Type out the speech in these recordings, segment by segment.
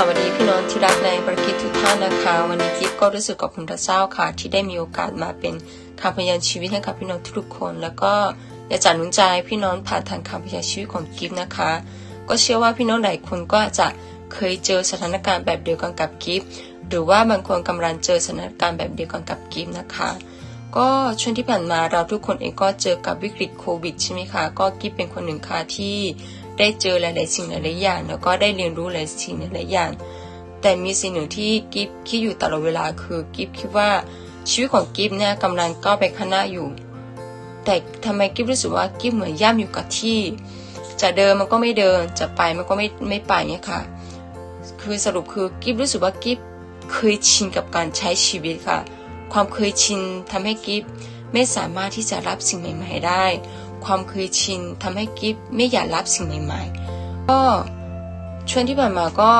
สวัสดีพี่น้องที่รักในประคิดทุกท่านนะคะ วันนี้กิฟก็รู้สึกขอบคุณพระเจ้าค่ะ ที่ได้มีโอกาสมาเป็นคำพยานชีวิตให้กับพี่น้องทุกคน แล้วก็อยากจะหนุนใจพี่น้องผ่านทางคำพยานชีวิตของกิฟนะคะ ก็เชื่อว่าพี่น้องหลายคนก็อาจจะเคยเจอสถานการณ์แบบเดียวกันกับกิฟหรือว่าบางคนกำลังเจอสถานการณ์แบบเดียวกันกับกิฟนะคะ ก็ช่วงที่ผ่านมาเราทุกคนเองก็เจอกับวิกฤตโควิดใช่ไหมคะก็กิฟเป็นคนหนึ่งค่ะที่ ได้เจอหลาย ๆ สิ่งหลาย ๆ อย่าง แล้วก็ได้เรียนรู้หลายสิ่งหลาย ๆ อย่าง แต่มีสิ่งหนึ่งที่กิฟคิดอยู่ตลอดเวลาคือกิฟคิดว่าชีวิตของกิฟเนี่ยกำลังก้าวไปข้างหน้าอยู่ แต่ทำไมกิฟรู้สึกว่ากิฟเหมือนย่ำอยู่กับที่ จะเดินมันก็ไม่เดิน จะไปมันก็ไม่ไม่ไปเนี่ยค่ะ คือสรุปคือกิฟรู้สึกว่ากิฟเคยชินกับการใช้ชีวิตค่ะ ความเคยชินทำให้กิฟไม่สามารถที่จะรับสิ่งใหม่ ๆ ได้ ความเคยชินทำให้กิฟไม่อยากรับสิ่งใหม่ๆ ก็ช่วงที่ผ่านมาก็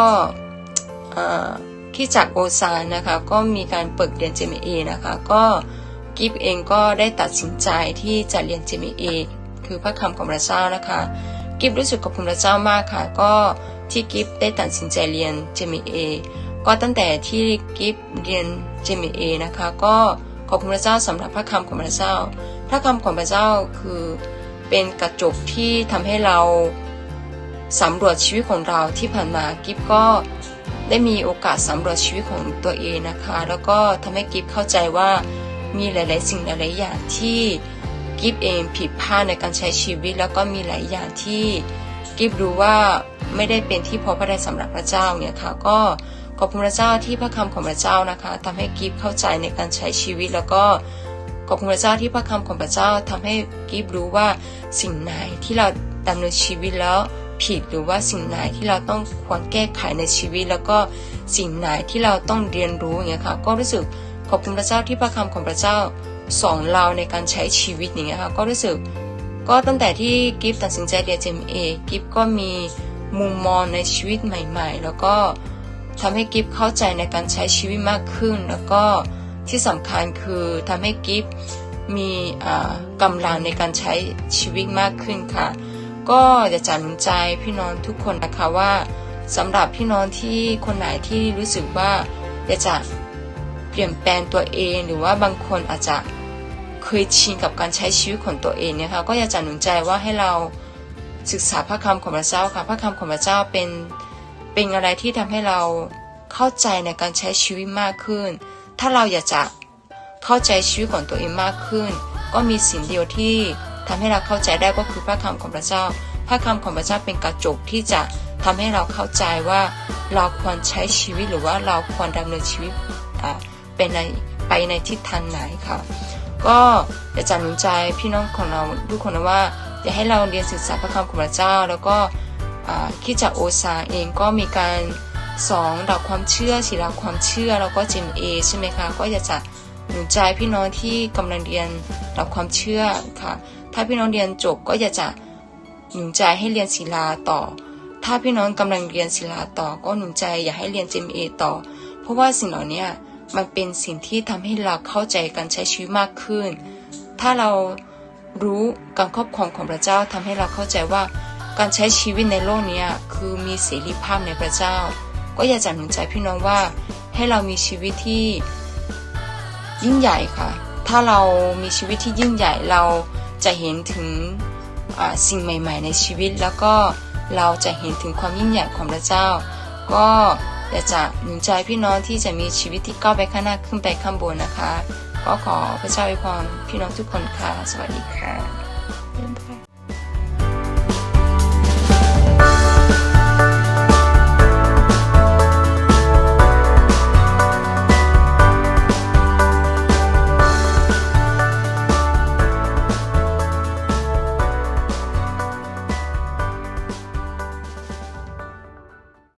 ที่จากโอซานนะคะก็มีการเปิดเรียน JMA นะคะก็กิฟเองก็ได้ตัดสินใจที่จะเรียน JMA คือพระคำของพระเจ้านะคะกิฟรู้สึกกับคุณพระเจ้ามากค่ะ ก็ที่กิฟได้ตัดสินใจเรียน JMA ก็ตั้งแต่ที่กิฟเรียน JMA นะคะก็ขอบคุณพระเจ้าสำหรับพระคำของพระเจ้า พระคำของพระเจ้าคือเป็นกระจกที่ทำให้เราสำรวจชีวิตของเราที่ผ่านมากิฟก็ได้มีโอกาสสำรวจชีวิตของตัวเองนะคะ แล้วก็ทำให้กิฟเข้าใจว่ามีหลาย ๆ สิ่งหลาย ๆ อย่างที่กิฟเองผิดพลาดในการใช้ชีวิต แล้วก็มีหลายอย่างที่กิฟรู้ว่าไม่ได้เป็นที่พอพระทัยสำหรับพระเจ้าเนี่ยค่ะก็ขอบคุณพระเจ้าที่พระคำของพระเจ้านะคะทำให้กิฟเข้าใจในการใช้ชีวิตแล้วก็ ขอบคุณพระเจ้าที่พระคำของพระเจ้าทำให้กิฟรู้ว่าสิ่งไหนที่เราดำเนินชีวิตแล้วผิดหรือว่าสิ่งไหนที่เราต้องควรแก้ไขในชีวิต แล้วก็สิ่งไหนที่เราต้องเรียนรู้อย่างเงี้ยค่ะก็รู้สึกขอบคุณพระเจ้าที่พระคำของพระเจ้าสอนเราในการใช้ชีวิตอย่างเงี้ยค่ะก็รู้สึกก็ตั้งแต่ที่กิฟตัดสินใจเรียน JMA กิฟก็มีมุมมองในชีวิตใหม่ ๆ แล้วก็ทำให้กิฟเข้าใจในการใช้ชีวิตมากขึ้น แล้วก็ ที่สำคัญคือทำให้กิฟมีกำลังในการใช้ชีวิตมากขึ้นค่ะ ก็อยากจะหนุนใจพี่น้องทุกคนนะคะว่าสำหรับพี่น้องที่คนไหนที่รู้สึกว่าอยากจะเปลี่ยนแปลงตัวเองหรือว่าบางคนอาจจะเคยชินกับการใช้ชีวิตของตัวเองเนี่ยค่ะก็อยากจะหนุนใจว่าให้เราศึกษาพระคำของพระเจ้าค่ะพระคำของพระเจ้าเป็นเป็นอะไรที่ทำให้เราเข้าใจในการใช้ชีวิตมากขึ้น ถ้าเราอยากจะเข้าใจชีวิตของตัวเองมากขึ้น ก็มีสิ่งเดียวที่ทำให้เราเข้าใจได้ก็คือพระคำของพระเจ้า พระคำของพระเจ้าเป็นกระจกที่จะทำให้เราเข้าใจว่าเราควรใช้ชีวิตหรือว่าเราควรดำเนินชีวิตอ่าเป็นในไปในทิศทางไหนค่ะก็อยากจะหนุนใจพี่น้องของเราทุกคนนะว่าอยากให้เราเรียนศึกษาพระคำของพระเจ้า แล้วก็อ่าคิดจากโอซาเองก็มีการ สอนหลักความเชื่อสีหลักความเชื่อแล้วก็จิมเอใช่ไหมคะ ก็อยากจะหนุนใจพี่น้องที่กำลังเรียนหลักความเชื่อค่ะ ถ้าพี่น้องเรียนจบก็อยากจะหนุนใจให้เรียนศิลาต่อ ถ้าพี่น้องกำลังเรียนศิลาต่อ ก็หนุนใจอยากให้เรียนจิมเอต่อ เพราะว่าสิ่งเหล่านี้มันเป็นสิ่งที่ทำให้เราเข้าใจการใช้ชีวิตมากขึ้น ถ้าเรารู้การครอบครองของพระเจ้าทำให้เราเข้าใจว่าการใช้ชีวิตในโลกนี้คือมีเสรีภาพในพระเจ้า ก็อยากจะหนุนใจพี่น้องว่าให้เรามีชีวิตที่ยิ่งใหญ่ค่ะ ถ้าเรามีชีวิตที่ยิ่งใหญ่เราจะเห็นถึงสิ่งใหม่ ๆ ในชีวิต แล้วก็เราจะเห็นถึงความยิ่งใหญ่ของพระเจ้า ก็อยากจะหนุนใจพี่น้องที่จะมีชีวิตที่ก้าวไปข้างหน้าขึ้นไปข้างบนนะคะก็ขอพระเจ้าอวยพรพี่น้องทุกคนค่ะ สวัสดีค่ะ